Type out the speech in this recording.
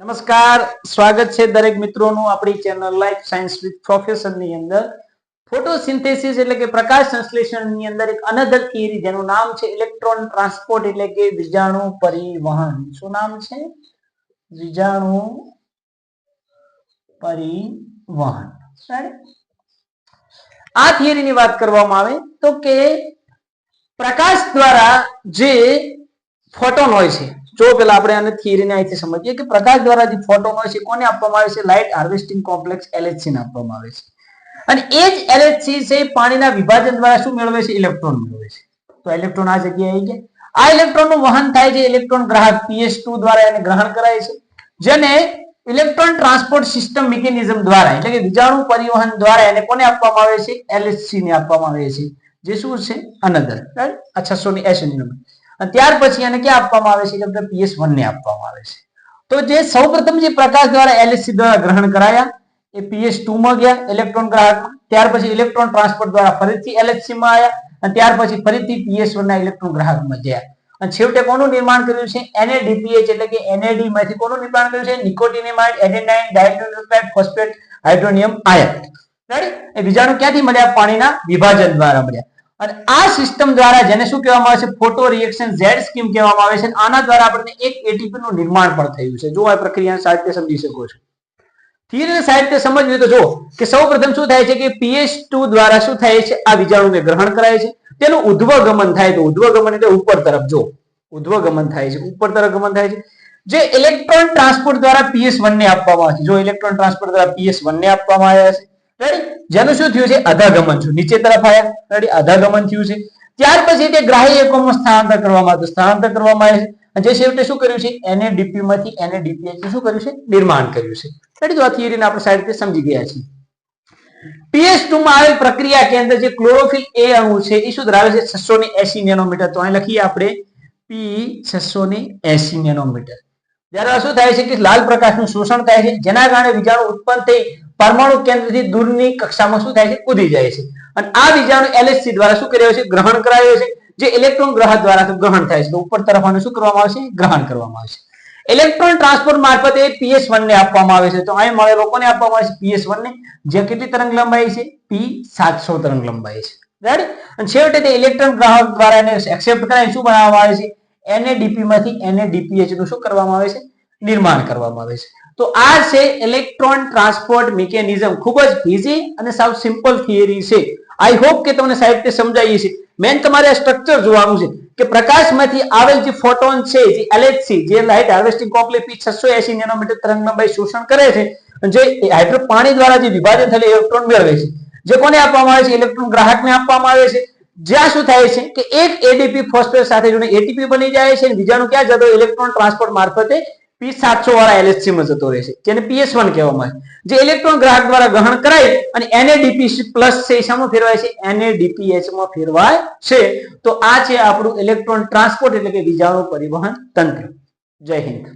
નમસ્કાર, સ્વાગત છે દરેક મિત્રોનું આપણી ચેનલ લાઈફ સાયન્સ વિથ પ્રોફેસરની અંદર. ફોટોસિન્થેસિસ એટલે કે પ્રકાશ સંશ્લેષણની અંદર એક અનધર થિયરી જેનું નામ છે ઇલેક્ટ્રોન ટ્રાન્સપોર્ટ એટલે કે બીજાણુ પરિવહન. શું નામ છે? વીજાણુ પરિવહન? આ થિયરીની વાત કરવામાં આવે તો કે પ્રકાશ દ્વારા જે ફોટોન હોય છે જો પેલા આપણે આને થિયરીને અહીંથી સમજીએ કે પ્રકાશ દ્વારા જે ફોટોન હોય છે કોને આપવામાં આવે છે? લાઇટ હાર્વેસ્ટિંગ કોમ્પ્લેક્સ એલએચસી ને આપવામાં આવે છે. અને એ જ એલએચસી છે પાણીના વિભાજન દ્વારા શું મેળવે છે? ઇલેક્ટ્રોન મેળવે છે. તો ઇલેક્ટ્રોન આ જગ્યાએ આવી ગયા. આ ઇલેક્ટ્રોનનું વહન થાય છે ઇલેક્ટ્રોન ગ્રાહક PS2 દ્વારા એને ગ્રહણ કરાય છે. જેને ઇલેક્ટ્રોન ટ્રાન્સપોર્ટ સિસ્ટમ મિકેનિઝમ દ્વારા એટલે કે વિજાણુ પરિવહન દ્વારા એને કોને આપવામાં આવે છે? એલએચસી ને આપવામાં આવે છે. જે શું છે? અનધર રાઈટ આ છસો ની એસી નંબર અને ત્યાર પછી એને ક્યાં આપવામાં આવે છે? કે પીએસ વન ને આપવામાં આવે છે. તો જે સૌપ્રથમ જે પ્રકાશ દ્વારા એલએસસી દ્વારા ગ્રહણ કરાયા, એ પીએસ ટુ માં ગયા ઇલેક્ટ્રોન ગ્રાહકમાં ત્યાર પછી ઇલેક્ટ્રોન ટ્રાન્સપોર્ટ દ્વારા ફરીથી એલએચસી માં આવ્યા અને ત્યાર પછી ફરીથી પીએસ વન ના ઇલેક્ટ્રોન ગ્રાહકમાં ગયા. અને છેવટે કોનું નિર્માણ કર્યું છે? એનએડીપીએચ એટલે કે એનએડી માંથી કોનું નિર્માણ કર્યું છે? Nicotinamide adenine dinucleotide phosphate hydronium ion right એ બીજાનું ક્યાંથી મળ્યા? પાણીના વિભાજન દ્વારા મળ્યા. અને આ સિસ્ટમ દ્વારા જેને શું કહેવામાં આવે છે? ફોટો રિએક્શન ઝેડ સ્કીમ કહેવામાં આવે છે આના દ્વારા આપણને એક એટીપી નું નિર્માણ પણ થયું છે. જો આ પ્રક્રિયા સાહિત્ય સમજી શકો છો. સાહિત્ય સમજવું તો જો કે સૌ પ્રથમ શું થાય છે કે PS2 દ્વારા શું થાય છે? આ બીજાણુને ગ્રહણ કરાય છે. તેનું ઉધ્વગમન થાય તો ઉદ્વગમન એટલે ઉપર તરફ જો ઉધ્વગમન થાય છે. ઉપર તરફ ગમન થાય છે. ઇલેક્ટ્રોન ટ્રાન્સપોર્ટ દ્વારા PS1 ને આપવામાં આવે છે. ઇલેક્ટ્રોન ટ્રાન્સપોર્ટ દ્વારા PS1 ને આપવામાં આવ્યા છે રેડી જેનું શું થયું છે? અધાગમન થયું. નીચે તરફ આવ્યા રેડી અધાગમન થયું છે. ત્યાર પછી તે ગ્રાહી એકમમાં સ્થળાંતર કરવામાં આવે સ્થળાંતર કરવામાં આવે છે. જે છેવટે શું કર્યું છે? એનએડીપી માંથી એનએડીપીએચ શું કર્યું છે? નિર્માણ કર્યું છે. રેડી તો આ થિયરીને આપણે સારી રીતે સમજી ગયા છીએ. PS2 માં આવેલ પ્રક્રિયા કેન્દ્ર જે ક્લોરોફિલ એ અણુ છે, એ શું ધરાવે છે? 680 નેનોમીટર. તો અહીં લખીએ આપણે પી છસો ને એસી નેનોમીટર. આ શું થાય છે કે લાલ પ્રકાશનું શોષણ થાય છે, જેના કારણે વિજાણુ ઉત્પન્ન થઈ પરમાણુ કેન્દ્રથી દૂરની કક્ષામાં શું થાય છે? કૂદી જાય છે. અને આ વિજાણુ એલએસસી દ્વારા શું કર્યો છે? ગ્રહણ કરાયો છે. જે ઇલેક્ટ્રોન ગ્રાહક દ્વારા ગ્રહણ થાય છે. ઉપર તરફ શું કરવામાં આવશે ગ્રહણ કરવામાં આવશે ઇલેક્ટ્રોન ટ્રાન્સપોર્ટ મારફતે PS1 ને આપવામાં આવે છે. તો અહીં મળે લોકોને આપવામાં આવે છે? પીએસ વન ને. જે કેટલી તરંગ લંબાઈ છે? પી સાતસો તરંગ લંબાઈ છે. રાઈટ અને છેવટે તે ઇલેક્ટ્રોન ગ્રાહક દ્વારા એક્સેપ્ટ કરાય શું બનાવવામાં આવે છે? NADP માંથી એનએડીપીએચનું શું કરવામાં આવે છે? નિર્માણ કરવામાં આવે છે. તો આ છે ઇલેક્ટ્રોન ટ્રાન્સપોર્ટ મિકેનિઝમ ખૂબ જ ઇઝી અને સાવ સિમ્પલ થિયરી છે. આઈ હોપ કે તમને સાહેબ તે સમજાવીએ છે. મેન તમારે આ સ્ટ્રક્ચર જોવાનું છે કે પ્રકાશમાંથી આવેલ જે ફોટોન છે, જે એલએચસી જે લાઇટ હાર્વેસ્ટિંગ કોમ્પ્લેક્સ છસો એસી નેનોમીટર તરંગ લંબાઈ શોષણ કરે છે જે હાઇડ્રો પાણી દ્વારા જે વિભાજન થયેલ ઇલેક્ટ્રોન મેળવે છે. જે કોને આપવામાં આવે છે? ઇલેક્ટ્રોન ગ્રાહકને આપવામાં આવે છે. જ્યાં શું થાય છે કે એક એડીપી ફોસ્ફેટ સાથે જોડે એટીપી બની જાય છે અને બીજાનું ક્યાં જતો ઇલેક્ટ્રોન ટ્રાન્સપોર્ટ મારફતે પી સાતસો વાળા એલએસસી માં જતો રહે છે, જેને પીએસ વન કહેવામાં આવે જે ઇલેક્ટ્રોન ગ્રાહક દ્વારા ગ્રહણ કરાય અને એનએડીપી પ્લસ છે શામાં ફેરવાય છે? એનએડીપીએચમાં ફેરવાય છે. તો આ છે આપણું ઇલેક્ટ્રોન ટ્રાન્સપોર્ટ એટલે કે બીજાણુ પરિવહન તંત્ર. જય હિન્દ.